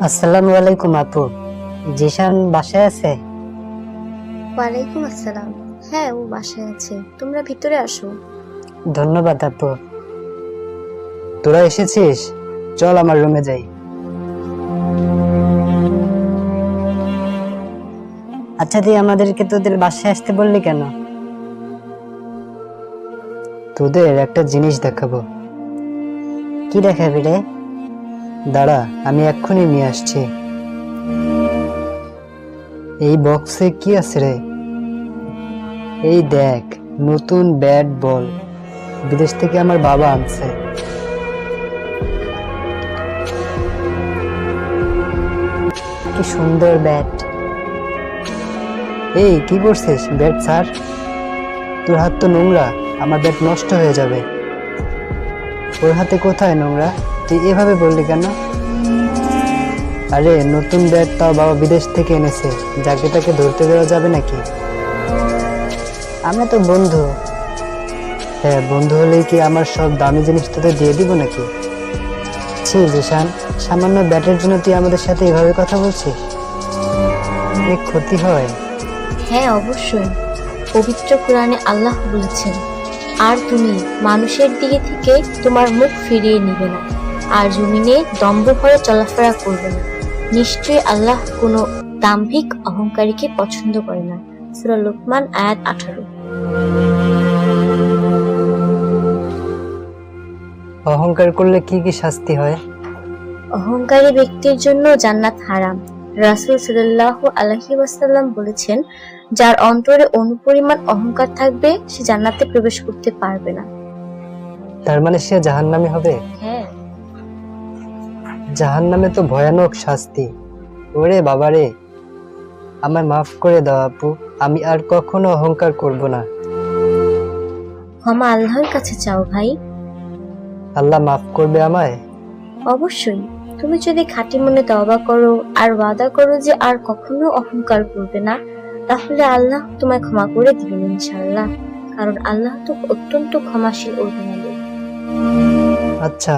আসসালামু আলাইকুম আপু। জিশান বাসায় আছে? ওয়ালাইকুম আসসালাম। হ্যাঁ ও বাসায় আছে। তোমরা ভিতরে আসো। ধন্যবাদ আপু। তোরা এসেছিস? চল আমার রুমে যাই। আচ্ছা তুই আমাদেরকে তোদের বাসায় আসতে বললি কেন? তোদের একটা জিনিস দেখাবো। কি দেখাবি রে? দাঁড়া, আমি এক্ষুনি নিয়ে আসছি। এই বক্সে কি আছে রে? এই দেখ, নতুন ব্যাট বল। বিদেশ থেকে আমার বাবা আনছে। কি সুন্দর ব্যাট। এই, কি করছিস? ব্যাট স্যার তোর হাত তো নোংরা, আমার ব্যাট নষ্ট হয়ে যাবে। ওর হাতে কোথায় নোংরা? তুই এভাবে বললি কেন? আরে, নতুন ব্যাট তাও বাবা বিদেশ থেকে এনেছে। যাকে তাকে ধরতে দেওয়া যাবে নাকি? আমরা তো বন্ধু। হ্যাঁ বন্ধু হলেই কি আমার সব দামি জিনিস তোদের দিয়ে দিব নাকি? ছি, জিশান, সামান্য ব্যাটের জন্য তুই আমাদের সাথে এভাবে কথা বলছিস? অনেক ক্ষতি হয়। হ্যাঁ অবশ্যই। পবিত্র কোরআনে আল্লাহ বলেছেন, আর তুমি মানুষের দিকে থেকে তোমার মুখ ফিরিয়ে নিবে না। আর জমিনে দম্ভ ভরে চলাফেরা করবে না। নিশ্চয়ই আল্লাহ কোনো দাম্ভিক অহংকারীকে পছন্দ করে না। সূরা লোকমান আয়াত আঠারো। অহংকার করলে কি কি শাস্তি হয়? অহংকারী ব্যক্তির জন্য জান্নাত হারাম। রাসূল সাল্লাল্লাহু আলাইহি ওয়াসাল্লাম বলেছেন যার অন্তরে অনুপরিমাণ অহংকার থাকবে সে জান্নাতে প্রবেশ করতে পারবে না। তার মানে সে জাহান্নামে হবে? হ্যাঁ। জাহান্নামে তো ভয়ানক শাস্তি। ওরে বাবারে আমায় মাফ করে দাও আপু আমি আর কখনো অহংকার করব না। ক্ষমা আল্লাহর কাছে চাও ভাই। আল্লাহ মাফ করবে আমায়? অবশ্যই। তুমি যদি খাঁটি মনে তওবা করো আর ওয়াদা করো যে আর কখনো অহংকার করবে না তাহলে আল্লাহ তোমায় ক্ষমা করে দিবেন ইনশাআল্লাহ। কারণ আল্লাহ তো অত্যন্ত ক্ষমাশীল ও দয়ালু আচ্ছা।